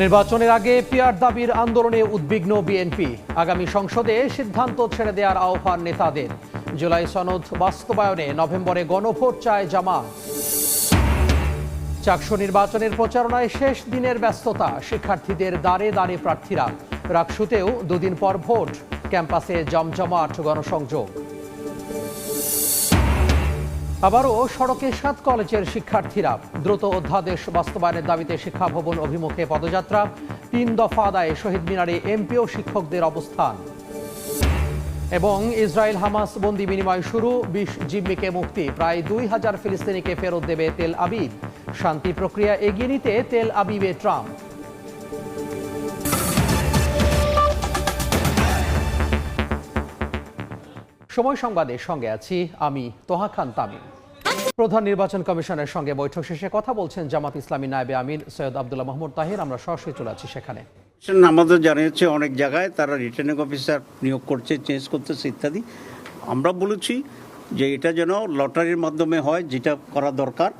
নির্বাচনের আগে পিয়ার দাবির আন্দোলনে উদ্বিগ্ন বিএনপি। আগামী সংসদে সিদ্ধান্ত ছেড়ে দেওয়ার আহ্বান নেতাদের। জুলাই সনদ বাস্তবায়নে নভেম্বরে গণভোট চায় জামাত। চাকসু নির্বাচনের প্রচারণায় শেষ দিনের ব্যস্ততা, শিক্ষার্থীদের দাঁড়ে দাঁড়ে প্রার্থীরা। রাকসুতেও দুদিন পর ভোট, ক্যাম্পাসে জমজমাট গণসংযোগ। আবারও সড়কে সাত কলেজের শিক্ষার্থীরা দ্রুত অধ্যাদেশ বাস্তবায়নের দাবিতে শিক্ষা ভবন অভিমুখে পদযাত্রা। তিন দফা আদায়ে শহীদ মিনারে এমপিও শিক্ষকদের অবস্থান। এবং ইসরায়েল হামাস বন্দি বিনিময় শুরু। বিশ জিম্মিকে মুক্তি। প্রায় দুই হাজার ফিলিস্তিনিকে ফেরত দেবে তেল আবিব। শান্তি প্রক্রিয়া এগিয়ে নিতে তেল আবিবে ট্রাম্প। সময় সংবাদের সঙ্গে আছি আমি তোহা খান তামিম। প্রধান নির্বাচন কমিশনের সঙ্গে বৈঠক শেষে কথা বলছেন জামাত ইসলামী নায়েবে আমির সৈয়দ আব্দুল্লাহ মাহমুদ তাহির। আমরা সরাসরি চলে আছি সেখানে। আমাদের জানিয়েছে অনেক জায়গায় তারা রিটার্নিং অফিসার নিয়োগ করছে চেঞ্জ করতেছে ইত্যাদি। আমরা বলেছি যে এটা যেন লটারির মাধ্যমে হয় যেটা করা দরকার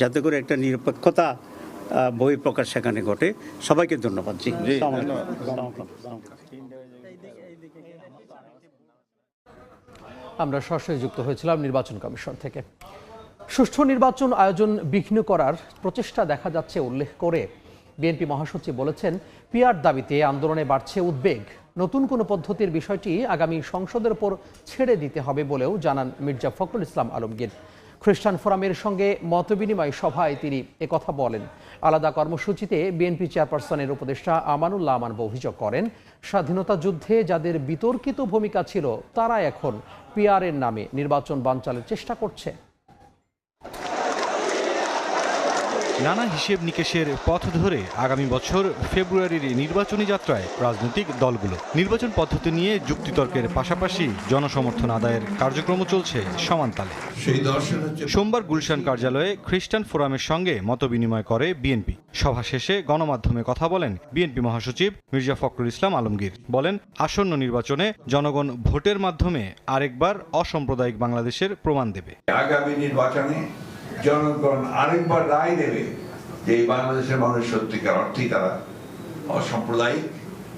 যাতে করে একটা নিরপেক্ষতা বই প্রকাশ সেখানে ঘটে। সবাইকে ধন্যবাদ জি। আমরা সরাসরি যুক্ত হয়েছিলাম নির্বাচন কমিশন থেকে। সুষ্ঠু নির্বাচন আয়োজন বিঘ্ন করার প্রচেষ্টা দেখা যাচ্ছে উল্লেখ করে বিএনপি মহাসচিব বলেছেন পিয়ার দাবিতে আন্দোলনে বাড়ছে উদ্বেগ। নতুন কোনো পদ্ধতির বিষয়টি আগামী সংসদের ওপর ছেড়ে দিতে হবে বলেও জানান মির্জা ফখরুল ইসলাম আলমগীর। খ্রিস্টান ফোরামের সঙ্গে মতবিনিময় সভায় তিনি একথা বলেন। আলাদা কর্মসূচিতে বিএনপি চেয়ারপারসনের উপদেষ্টা আমানুল্লাহ আমান অভিযোগ করেন, স্বাধীনতা যুদ্ধে যাদের বিতর্কিত ভূমিকা ছিল, তারা এখন পিআরের নামে নির্বাচন বানচালের চেষ্টা করছে। নানা হিসেব নিকেশের পথ ধরে আগামী বছর ফেব্রুয়ারির নির্বাচনী যাত্রায় রাজনৈতিক দলগুলো। নির্বাচন পদ্ধতি নিয়ে যুক্তিতর্কের পাশাপাশি জনসমর্থন আদায়ের কার্যক্রম চলছে সমানতালে সোমবার গুলশান কার্যালয়ে খ্রিস্টান ফোরামের সঙ্গে মতবিনিময় করে বিএনপি। সভা শেষে গণমাধ্যমে কথা বলেন বিএনপি মহাসচিব মির্জা ফখরুল ইসলাম আলমগীর। বলেন আসন্ন নির্বাচনে জনগণ ভোটের মাধ্যমে আরেকবার অসাম্প্রদায়িক বাংলাদেশের প্রমাণ দেবে। আগামী নির্বাচনে জনগণ আরেকবার রায় দেবে যে এই বাংলাদেশের মানুষ সত্যিকার অর্থেই তারা অসাম্প্রদায়িক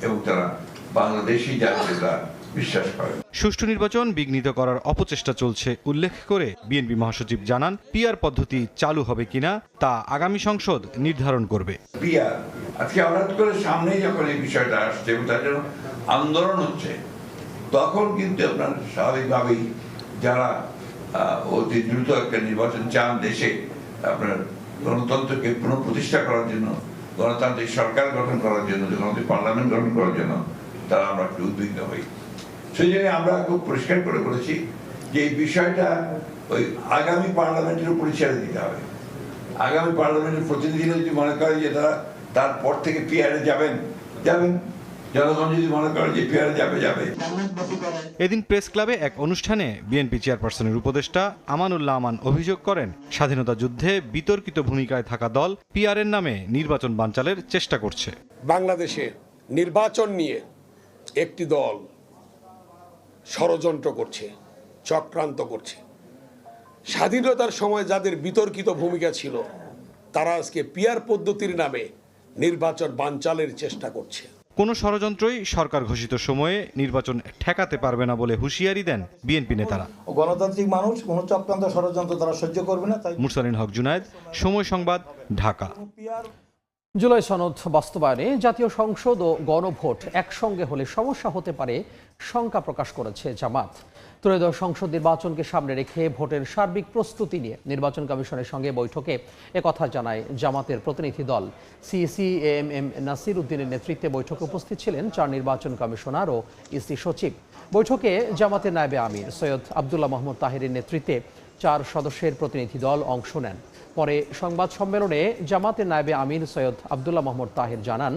এবং তারা বাংলাদেশি জাতীয়তা বিশ্বাস করে। সুষ্ঠু নির্বাচন বিঘ্নিত করার অপচেষ্টা চলছে উল্লেখ করে বিএনপি মহাসচিব জানান পিআর পদ্ধতি চালু হবে কিনা তা আগামী সংসদ নির্ধারণ করবে। পিয়ার আজকে হঠাৎ করে সামনে যখন এই বিষয়টা আসছে এবং তার জন্য আন্দোলন হচ্ছে তখন কিন্তু আপনার স্বাভাবিকভাবেই যারা অতি দ্রুত একটা নির্বাচন চান দেশে। আপনার গণতন্ত্রকে পুনঃপ্রতিষ্ঠা করার জন্য, গণতান্ত্রিক সরকার গঠন করার জন্য গণতান্ত্রিক পার্লামেন্ট গঠন করার জন্য, তারা আমরা একটু উদ্বিগ্ন হই। সেই জন্য আমরা খুব পরিষ্কার করে বলেছি যে এই বিষয়টা ওই আগামী পার্লামেন্টের উপরে ছেড়ে দিতে হবে। আগামী পার্লামেন্টের প্রতিনিধিরা যদি মনে করে যে তারা তারপর থেকে পিয়ারে যাবেন যাবেন জনগণ যদি মনে করে যে পিয়ারে যাবে যাবে। এদিন প্রেস ক্লাবে এক অনুষ্ঠানে বিএনপি চেয়ারপারসনের উপদেষ্টা আমানুল্লাহ আমান অভিযোগ করেন স্বাধীনতা যুদ্ধে বিতর্কিত ভূমিকায় থাকা দল পিআরের নামে নির্বাচন বানচালের চেষ্টা করছে। বাংলাদেশে নির্বাচন নিয়ে একটি দল ষড়যন্ত্র করছে চক্রান্ত করছে। স্বাধীনতার সময় যাদের বিতর্কিত ভূমিকা ছিল তারা আজকে পিয়ার পদ্ধতির নামে নির্বাচন বানচালের চেষ্টা করছে। কোনো ষড়যন্ত্রই সরকার ঘোষিত সময়ে নির্বাচন ঠেকাতে পারবে না বলে হুঁশিয়ারি দেন বিএনপি নেতারা। গণতান্ত্রিক মানুষ কোনো চক্রান্ত ষড়যন্ত্র তারা সহ্য করবে না তাই মুরসালিন হক জুনায়েদ সময় সংবাদ ঢাকা। জুলাই সনদ বাস্তবায়নে জাতীয় সংসদ ও গণভোট একসঙ্গে হলে সমস্যা হতে পারে শঙ্কা প্রকাশ করেছে জামাত। ত্রয়োদশ সংসদ নির্বাচনকে সামনে রেখে ভোটের সার্বিক প্রস্তুতি নিয়ে নির্বাচন কমিশনের সঙ্গে বৈঠকে একথা জানায় জামাতের প্রতিনিধি দল। সিইসি এম এম নাসির উদ্দিনের নেতৃত্বে বৈঠকে উপস্থিত ছিলেন চার নির্বাচন কমিশনার ও ইসি সচিব। বৈঠকে জামাতের নায়েবে আমির, সৈয়দ আবদুল্লাহ মোহাম্মদ তাহিরের নেতৃত্বে চার সদস্যের প্রতিনিধি দল অংশ নেন। পরে সংবাদ সম্মেলনে জামাতের নায়েবে আমির সৈয়দ আবদুল্লাহ মোহাম্মদ তাহের জানান,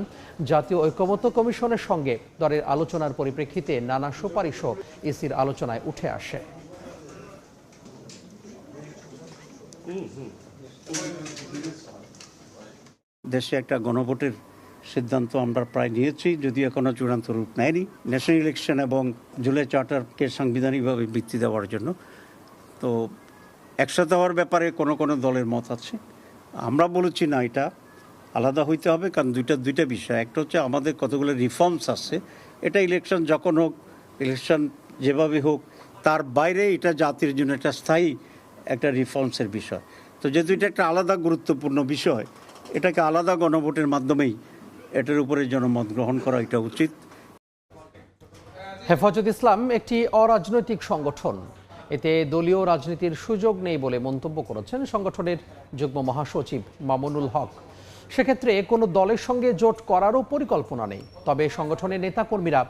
জাতীয় ঐক্যমত্য কমিশনের সঙ্গে দলের আলোচনার পরিপ্রেক্ষিতে নানা সুপারিশও ইসির আলোচনায় উঠে আসে। দেশে একটা গণভোটের সিদ্ধান্ত আমরা প্রায় নিয়েছি, যদিও এখনও চূড়ান্ত রূপ নেয়নি। ন্যাশনাল ইলেকশন এবং জুলাই চার্টারকে সাংবিধানিকভাবে বৃত্তি দেওয়ার জন্য। তো একসাথে হওয়ার ব্যাপারে কোনো কোনো দলের মত আছে। আমরা বলেছি, না, এটা আলাদা হইতে হবে, কারণ দুইটা দুইটা বিষয়। একটা হচ্ছে আমাদের কতগুলো রিফর্মস আছে। এটা ইলেকশন যখন হোক ইলেকশন যেভাবে হোক, তার বাইরে এটা জাতির জন্য একটা স্থায়ী একটা রিফর্মসের বিষয়। তো যেহেতু এটা একটা আলাদা গুরুত্বপূর্ণ বিষয়, এটাকে আলাদা গণভোটের মাধ্যমেই এটার উপরে জনমত গ্রহণ করা এটা উচিত। হেফাজত ইসলাম একটি অরাজনৈতিক সংগঠন। এতে দলীয় রাজনীতির সুযোগ নেই বলে মন্তব্য করেছেন সংগঠনের যুগ্ম মহাসচিব মামুনুল হক। সেক্ষেত্রে কোনো দলের সঙ্গে জোট করারও পরিকল্পনা নেই। তবে সংগঠনের নেতাকর্মীরা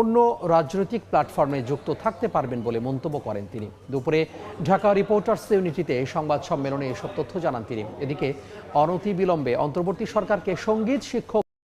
অন্য রাজনৈতিক প্ল্যাটফর্মে যুক্ত থাকতে পারবেন বলে মন্তব্য করেন তিনি। দুপুরে ঢাকা রিপোর্টার্স ইউনিটিতে সংবাদ সম্মেলনে এসব তথ্য জানান তিনি। এদিকে অনতিবিলম্বে অন্তর্বর্তী সরকারকে সংগীত শিক্ষক